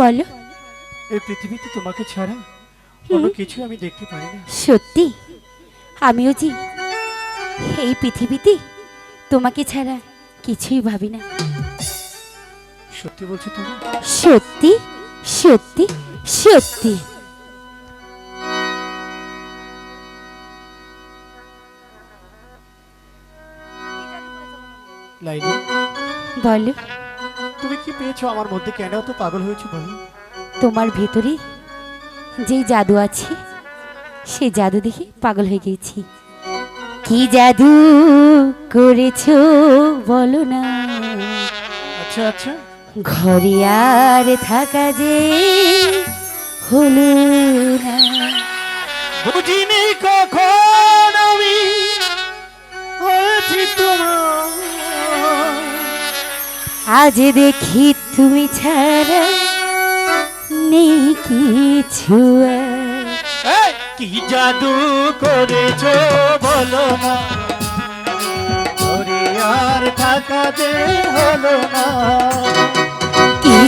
বলো। এই পৃথিবীতে তোমাকে ছাড়া কোনো কিছু আমি দেখতে পাই না। সত্যি? আমিও জি এই পৃথিবীতে তোমাকে ছাড়া কিছুই ভাবি না। সত্যি বলছো তুমি? সত্যি সত্যি সত্যি। লাইলি বলো। তুমি কি পেয়েছ আমার মধ্যে? কেন তো পাগল হয়েছো বলো? তোমার ভেতরে যেই জাদু আছে সেই জাদু দেখে পাগল হয়ে গেছি কি জাদু করেছ বলো না। আচ্ছা আচ্ছা। ঘরে আর থাকা যে হলো না বুঝিনি কখন আমি হয়েছি তোমার আজ দেখি তুমি ছাড়া নেই কিছু। কি জাদু করেছ বলো না। আর থাকাতে হলো না।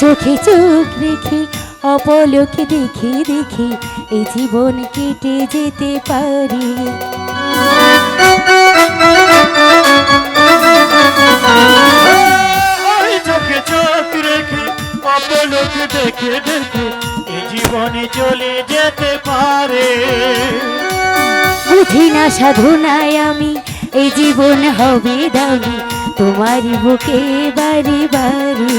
চোখে চোখ রেখে অপলোকে দেখে দেখে এই জীবন কেটে যেতে পারি। ওই চোখে চোখ রেখে অপলোক দেখে দেখে এই জীবনে চলে যেতে পারে। বুঝি না সাধনায় আমি এই জীবন হবে দামি তোমার বুকে বাড়ি বাড়ি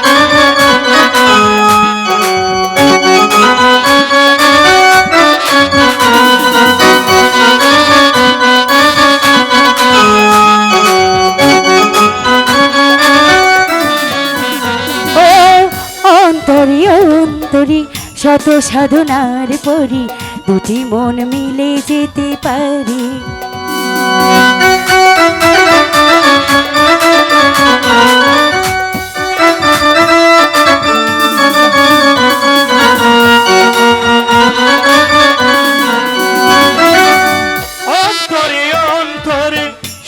অন্তরে শত সাধনার পরি, দুটি মন মিলে যেতে পারি।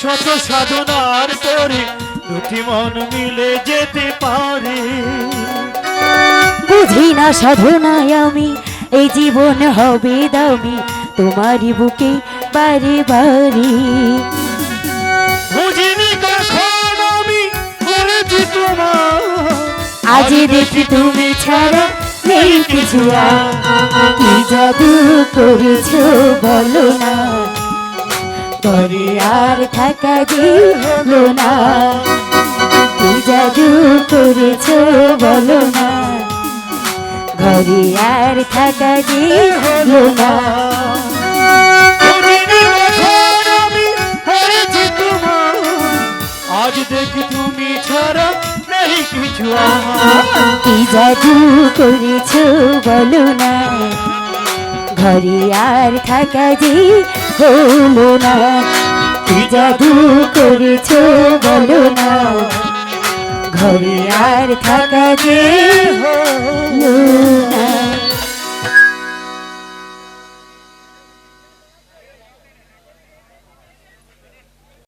শত সাধনার পরে, দুটি মন মিলে যেতে পারে। বুঝি না সাধনায় আমি এই জীবন হবে দামি তোমারই বুকে বারে বারে। আজ দেখি তুমি ছাড়া নেই কিছু কি জাদু করেছ বলো না। পরে আর থাকা হলো না। কি জাদু করেছ বলো না। ঘরে আর থাকা হলো না আজ দেখি তুমি ছাড়া নেই কিছু কি জাদু করেছ বলো না। ঘরে আর থাকা যে হলো না। কি জাদু করেছ বলো না। ঘরে আর থাকা যে